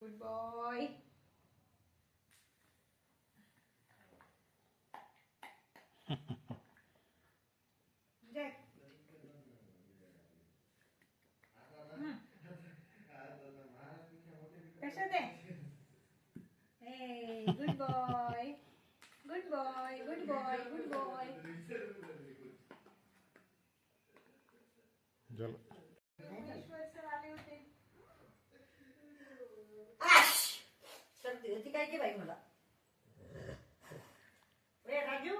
Good boy. Jack. Hmm. Hey, good boy. Good boy, good boy, good boy. की बाई मला रे राजू?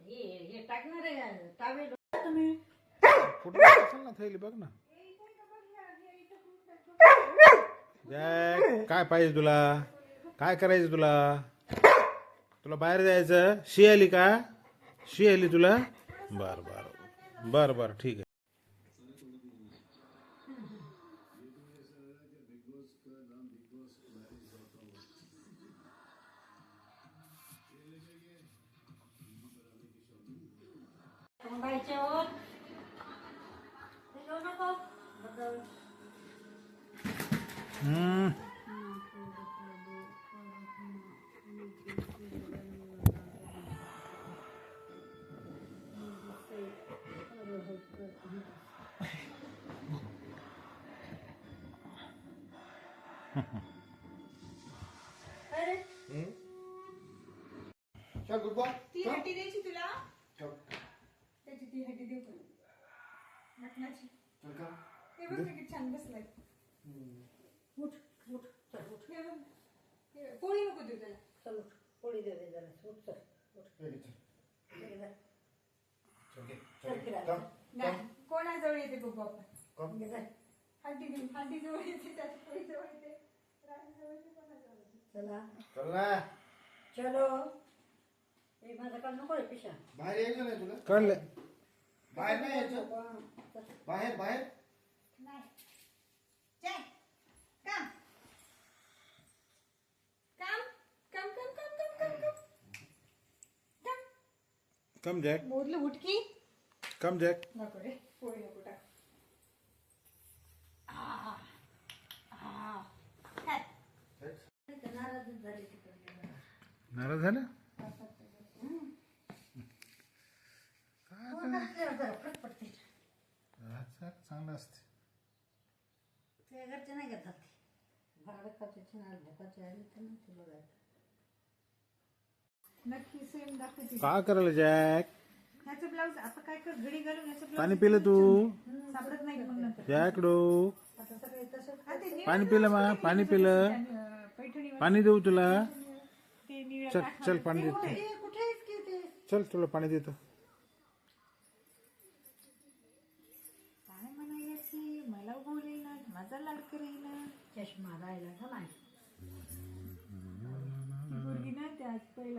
हे हे। टाकणार आहे टावेल तुम्ही कुठं असेल ना थैली बघ ना। जॅक काय पाहिजे तुला? काय करायचं तुला? तुला बाहेर जायचं शी आली का? शी आली तुला? बर बर. बर बर ठीक आहे. हम्म. काय रे? चल गुब्बा ती हड्डी द्यायची तुला? त्याची ती हड्डी देऊ का मटणाची चल का हे बघ किती छान बसलाय উঠ উঠ চল উঠ পড়ি नको देऊ त्याला চল উঠ পড়ি দেবে त्याला উঠ চল উঠ कोणाजवळ येते बघ बाप्पा हड्डी हड्डी जवळ येते त्याच्या पोळी जवळ येते चला चला चलो हे माझं काम नको आहे पिशा बाहेर यायचं नाही तुला कळलं बाहेर नाही यायचं बाहेर बाहेर ಕಮ್ ಜಾಕ್ ಮೊದಲು ಹುಟ್ಕಿ. ಕಮ್ ಜಾಕ್ ನೋಡ್ಕೊಡಿ ಕೋಳಿ ಊಟ. नाराज़ झाला चांगलं असते ते घरचे नाही घेतात भाडं खाते भोकाचे आले तर नाही तुला जायचं नक्की सेम दाखवते. का करायला जॅक? ह्याचं ब्लाऊज आता काय कर घडी घालून ह्याचं ब्लाऊज पाणी पिलं तू? सापडत नाही मग नंतर. जॅकडो आता सगळे तसं हा, ते निळं पाणी पिलं मा पाणी पिलं. अं, पाणी देऊ तुला. ते निळं चल चल. पाणी देतो कुठे? ते कुठे आहेत की ते? चल तुला पाणी देतो. काय म्हणायची? मला बोलेल ना माझा लाड करेल ना चष्मा राहिला का नाही ती पोरगी ना त्या पहिला